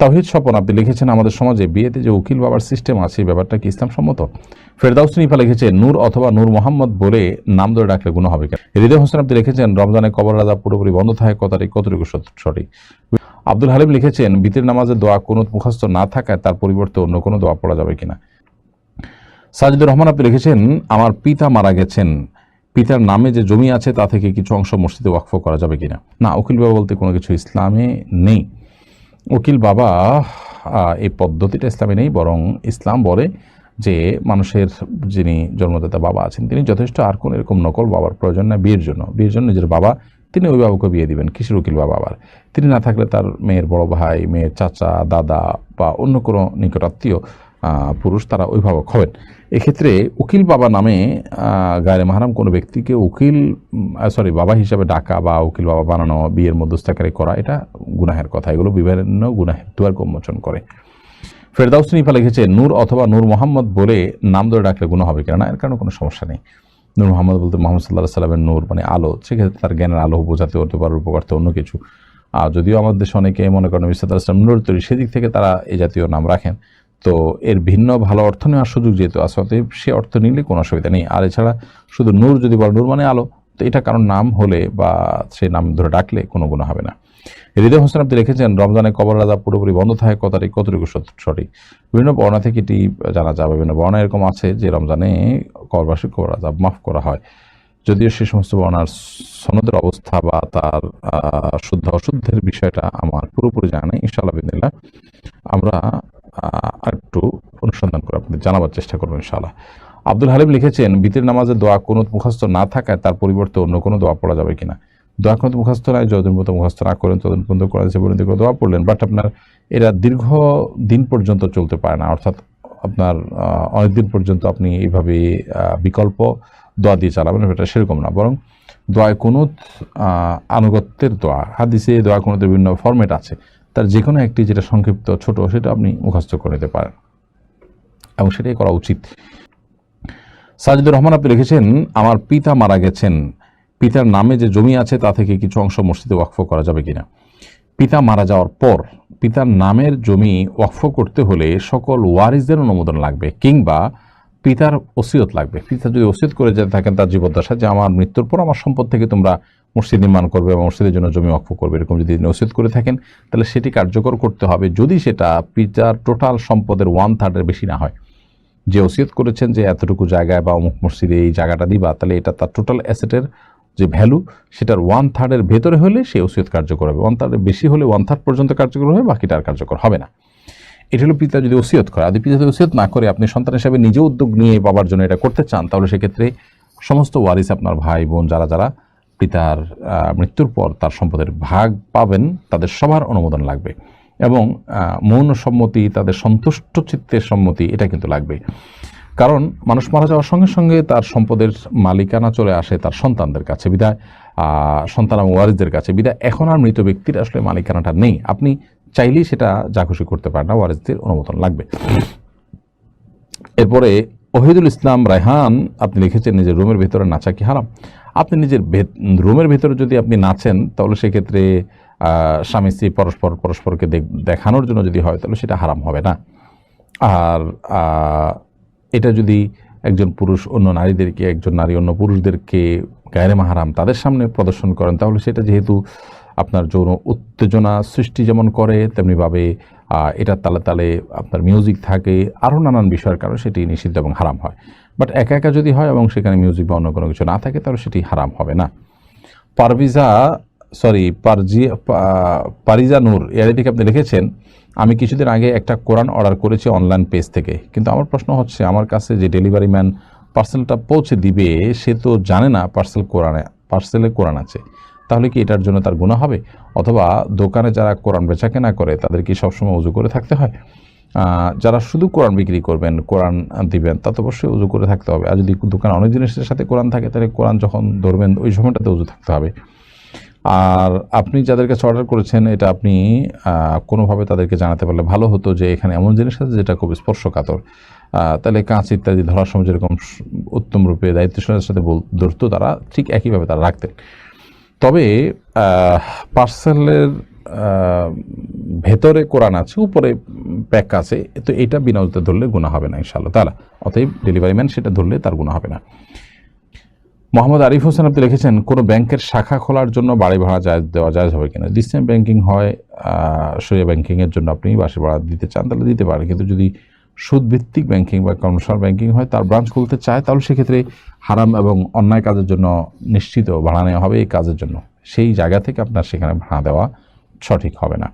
তাহিদ স্বপন আপনি লিখেছেন, আমাদের সমাজে বিয়েতে যে উকিল বাবার সিস্টেম আছে, এই ব্যাপারটা কি ইসলাম সম্মত ফেরদাউস নিফা লিখেছে, নূর অথবা নূর মোহাম্মদ বলে নাম ধরে ডাকলে গুণ হবে কেন? হৃদয় হোসেন আপনি লিখেছেন, রমজানে কবর রাজা পুরোপুরি বন্ধ থাকে কতটি কতটুকু সঠিক? আব্দুল হালিম লিখেছেন, বিতির নামাজে দোয়া কোনো মুখস্থ না থাকায় তার পরিবর্তে অন্য কোনো দোয়া পড়া যাবে কিনা? সাজিদুর রহমান আপনি লিখেছেন, আমার পিতা মারা গেছেন। পিতার নামে যে জমি আছে, তা থেকে কিছু অংশ মসজিদে ওয়াকফ করা যাবে কিনা? না, উকিল বাবা বলতে কোনো কিছু ইসলামে নেই। উকিল বাবা এই পদ্ধতিটা ইসলামে নেই, বরং ইসলাম বলে যে মানুষের যিনি জন্মদাতা বাবা আছেন, তিনি যথেষ্ট, আর কোনো এরকম নকল বাবার প্রয়োজন না বিয়ের জন্য। বিয়ের জন্য নিজের বাবা, তিনি অভিভাবককে বিয়ে দিবেন কিসের উকিল বাবা আবার। তিনি না থাকলে তার মেয়ের বড় ভাই, মেয়ের চাচা, দাদা বা অন্য কোনো নিকটাত্মীয় পুরুষ তারা অভিভাবক হবেন। এক্ষেত্রে উকিল বাবা নামে গায়ে মাহারাম কোনো ব্যক্তিকে উকিল সরি বাবা হিসাবে ডাকা বা উকিল বাবা বানানো, বিয়ের মধ্যস্থাকারী করা, এটা গুনাহের কথা। এগুলো বিভিন্ন গুনাহের দুয়ার উন্মোচন করে। ফেরদাউস নিফা লিখেছে, নূর অথবা নূর মোহাম্মদ বলে নাম ধরে ডাকলে গুণ হবে কিনা? না, এর কারণে কোনো সমস্যা নেই। নূর মোহাম্মদ বলতে মোহাম্মদ সাল্লাহ সাল্লামের নূর মানে আলো। সেক্ষেত্রে তার জ্ঞানের আলো বোঝাতে হতে পারে উপকারতে অন্য কিছু। আর যদিও আমাদের দেশে অনেকে মনে করেন বিসাদ আসলাম নূর তৈরি, সেদিক থেকে তারা এই জাতীয় নাম রাখেন। তো এর ভিন্ন ভালো অর্থ নেওয়ার সুযোগ যেহেতু আছে, অতএব সে অর্থ নিলে কোনো অসুবিধা নেই। আর এছাড়া শুধু নূর যদি বল, নূর মানে আলো, তো এটা কারণ নাম হলে বা সেই নাম ধরে ডাকলে কোনো গুণ হবে না। হৃদয় হোসেন আপনি লিখেছেন, রমজানে কবর রাজা পুরোপুরি বন্ধ থাকে কতটি কতটুকু সঠিক? বিভিন্ন বর্ণা থেকে এটি জানা যাবে বিভিন্ন বর্ণা এরকম আছে যে রমজানে কবরবাসী, কবর রাজা মাফ করা হয়। যদিও সে সমস্ত বর্ণার সনদের অবস্থা বা তার শুদ্ধ অশুদ্ধের বিষয়টা আমার পুরোপুরি জানা নেই, ইনশাআল্লাহ আমরা অনুসন্ধান করে আপনাদের জানাবার চেষ্টা করব ইনশাআল্লাহ। আব্দুল হালিম লিখেছেন বিতির নামাজে দোয়া কোনো মুখস্থ না থাকায় তার পরিবর্তে অন্য কোনো দোয়া পড়া যাবে কিনা? দোয়া কোনো মুখস্থ নয় যতদিন পর্যন্ত মুখস্থ না করেন ততদিন পর্যন্ত করা যাচ্ছে পর্যন্ত দোয়া পড়লেন বাট আপনার এরা দীর্ঘ দিন পর্যন্ত চলতে পারে না অর্থাৎ আপনার আহ, অনেক দিন পর্যন্ত আপনি এইভাবে বিকল্প দোয়া দিয়ে চালাবেন এটা সেরকম না বরং দোয়ায় কুনুত আনুগত্যের দোয়া হাদিসে দোয়া কুনুতের বিভিন্ন ফরম্যাট আছে তার যে কোনো একটি যেটা সংক্ষিপ্ত ছোট সেটা আপনি মুখস্থ করে নিতে পারেন। এবং সেটাই করা উচিত। সাজিদুর রহমান আপনি লিখেছেন, আমার পিতা মারা গেছেন। পিতার নামে যে জমি আছে তা থেকে কিছু অংশ মসজিদে ওয়াকফ করা যাবে কিনা? পিতা মারা যাওয়ার পর পিতার নামের জমি ওয়াকফ করতে হলে সকল ওয়ারিসদের অনুমোদন লাগবে কিংবা পিতার ওসিয়ত লাগবে। পিতা যদি ওসিয়ত করে যেতে থাকেন তার জীবদ্দশা, যে আমার মৃত্যুর পর আমার সম্পদ থেকে তোমরা মসজিদ নির্মাণ করবে এবং মসজিদের জন্য জমি ওয়াকফ করবে, এরকম যদি ওসিয়ত করে থাকেন, তাহলে সেটি কার্যকর করতে হবে। যদি সেটা পিতার টোটাল সম্পদের ওয়ান থার্ডের বেশি না হয় যে ওসিয়ত করেছেন যে এতটুকু জায়গায় বা অমুক মসজিদে এই জায়গাটা দিবা, তাহলে এটা তার টোটাল অ্যাসেটের যে ভ্যালু সেটার ওয়ান থার্ডের ভেতরে হলে সেই ওসিয়ত কার্যকর হবে। ওয়ান থার্ডের বেশি হলে ওয়ান থার্ড পর্যন্ত কার্যকর হবে, বাকিটা আর কার্যকর হবে না। এটা হলো পিতা যদি ওসিয়ত করে। আদি পিতা যদি ওসিয়ত না করে, আপনি সন্তান হিসাবে নিজে উদ্যোগ নিয়ে বাবার জন্য এটা করতে চান, তাহলে সেক্ষেত্রে সমস্ত ওয়ারিস আপনার ভাই বোন যারা যারা পিতার মৃত্যুর পর তার সম্পদের ভাগ পাবেন, তাদের সবার অনুমোদন লাগবে। এবং মৌন সম্মতি, তাদের সন্তুষ্ট চিত্তের সম্মতি, এটা কিন্তু লাগবে কারণ মানুষ মারা যাওয়ার সঙ্গে সঙ্গে তার সম্পদের মালিকানা চলে আসে তার সন্তানদের কাছে বিদায় সন্তান এবং ওয়ারিসদের কাছে বিদায়। এখন আর মৃত ব্যক্তির আসলে মালিকানাটা নেই। আপনি চাইলেই সেটা যা খুশি করতে পারেন না, ওয়ারিসদের অনুমোদন লাগবে। এরপরে, ওহিদুল ইসলাম রায়হান, আপনি লিখেছেন নিজের রুমের ভেতরে নাচা কি হারাম? আপনি নিজের রুমের ভেতরে যদি আপনি নাচেন, তাহলে সেক্ষেত্রে স্বামী স্ত্রী পরস্পর, পরস্পরকে দেখ- দেখানোর জন্য যদি হয়, তাহলে সেটা হারাম হবে না। আর এটা যদি একজন পুরুষ অন্য নারীদেরকে, একজন নারী অন্য পুরুষদেরকে গায়ের মাহারাম তাদের সামনে প্রদর্শন করেন, তাহলে সেটা যেহেতু আপনার যৌন উত্তেজনা সৃষ্টি যেমন করে, তেমনিভাবে এটার তালে তালে আপনার মিউজিক থাকে, আরও নানান বিষয়ের কারণে সেটি নিষিদ্ধ এবং হারাম হয়। বাট একা একা যদি হয় এবং সেখানে মিউজিক বা অন্য কোনো কিছু না থাকে, তাহলে সেটি হারাম হবে না। পারভিজা সরি পারজি পারিজা নূর এর দিকে আপনি লিখেছেন আমি কিছুদিন আগে একটা কোরআন অর্ডার করেছি অনলাইন পেজ থেকে। কিন্তু আমার প্রশ্ন হচ্ছে, আমার কাছে যে ডেলিভারি ম্যান পার্সেলটা পৌঁছে দিবে, সে তো জানে না পার্সেল কোরআনে পার্সেলে কোরআন আছে। তাহলে কি এটার জন্য তার গুণা হবে? অথবা দোকানে যারা কোরআন বেচা কেনা করে, তাদের কি সবসময় উজু করে থাকতে হয়? যারা শুধু কোরআন বিক্রি করবেন, কোরআন দিবেন, তা তো অবশ্যই উজু করে থাকতে হবে। আর যদি দোকানে অনেক জিনিসের সাথে কোরআন থাকে, তাহলে কোরআন যখন ধরবেন, ওই সময়টাতে উজু থাকতে হবে। আর আপনি যাদের কাছে অর্ডার করেছেন, এটা আপনি কোনোভাবে তাদেরকে জানাতে পারলে ভালো হতো যে এখানে এমন জিনিস আছে যেটা খুব স্পর্শকাতর। তাহলে কাঁচ ইত্যাদি ধরার সময় যেরকম উত্তম রূপে দায়িত্বশীলের সাথে ধরতো তারা ঠিক একইভাবে তারা রাখতেন। তবে পার্সেলের ভেতরে কোরআন আছে, উপরে প্যাক আছে, তো এটা বিনা ধরলে গুণা হবে না ইনশাআল্লাহ তালা অতএব ডেলিভারি ম্যান সেটা ধরলে তার গুণা হবে না। মোহাম্মদ আরিফ হোসেন, আপনি লিখেছেন, কোনো ব্যাংকের শাখা খোলার জন্য বাড়ি ভাড়া যায় দেওয়া যায় হবে কিনা? ডিসটেন্স ব্যাংকিং হয় সরিয়া ব্যাংকিংয়ের জন্য আপনি বাসি ভাড়া দিতে চান, তাহলে দিতে পারেন। কিন্তু যদি সুদ ভিত্তিক ব্যাংকিং বা কমার্শিয়াল ব্যাংকিং হয়, তার ব্রাঞ্চ খুলতে চায়, তাহলে সেক্ষেত্রে হারাম এবং অন্যায় কাজের জন্য নিশ্চিত ভাড়া নেওয়া হবে এই কাজের জন্য। সেই জায়গা থেকে আপনার সেখানে ভাড়া দেওয়া সঠিক হবে না।